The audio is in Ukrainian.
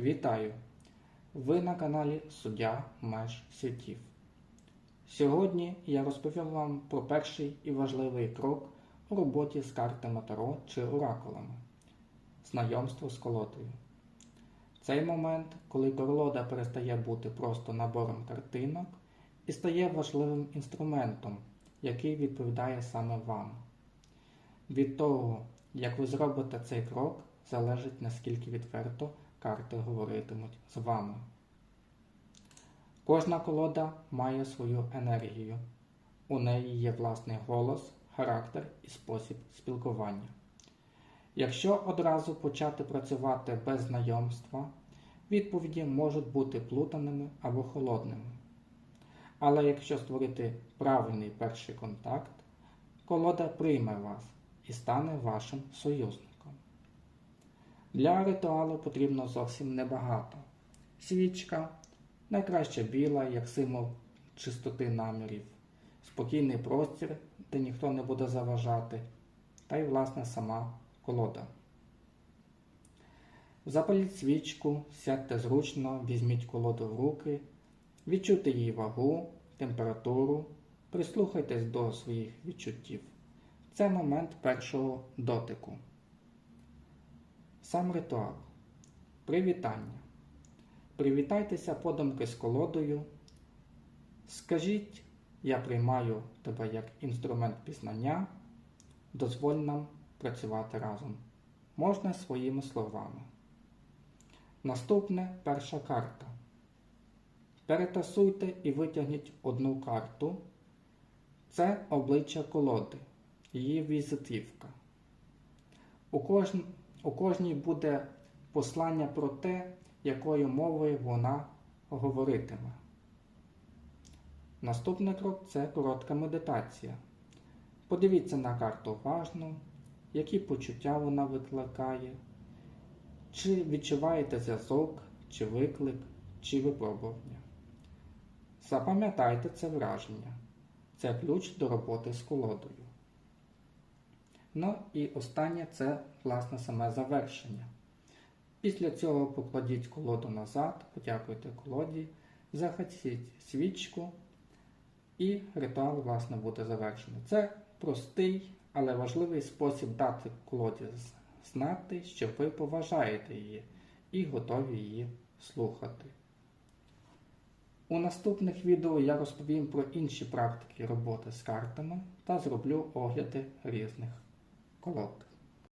Вітаю! Ви на каналі Суддя Меж Світів. Сьогодні я розповім вам про перший і важливий крок у роботі з картами Таро чи оракулами знайомство з колодою. Цей момент, коли колода перестає бути просто набором картинок і стає важливим інструментом, який відповідає саме вам. Від того, як ви зробите цей крок, залежить наскільки відверто карти говоритимуть з вами. Кожна колода має свою енергію. У неї є власний голос, характер і спосіб спілкування. Якщо одразу почати працювати без знайомства, відповіді можуть бути плутаними або холодними. Але якщо створити правильний перший контакт, колода прийме вас і стане вашим союзником. Для ритуалу потрібно зовсім небагато. Свічка, найкраще біла, як символ чистоти намірів, спокійний простір, де ніхто не буде заважати, та й власне сама колода. Запаліть свічку, сядьте зручно, візьміть колоду в руки, відчуйте її вагу, температуру, прислухайтесь до своїх відчуттів. Це момент першого дотику. Сам ритуал. Привітання. Привітайтеся подумки з колодою. Скажіть, я приймаю тебе як інструмент пізнання. Дозволь нам працювати разом. Можна своїми словами. Наступне перша карта. Перетасуйте і витягніть одну карту. Це обличчя колоди, її візитівка. У, кожн... У кожній буде послання про те, якою мовою вона говоритиме. Наступний крок це коротка медитація. Подивіться на карту уважно, які почуття вона викликає, чи відчуваєте зв'язок, чи виклик, чи випробування. Запам'ятайте це враження. Це ключ до роботи з колодою. Ну і останнє це, власне, саме завершення. Після цього покладіть колоду назад, подякуйте колоді, захотіть свічку, і ритуал, власне, буде завершений. Це простий, але важливий спосіб дати колоді знати, що ви поважаєте її і готові її слухати. У наступних відео я розповім про інші практики роботи з картами та зроблю огляди різних coloca.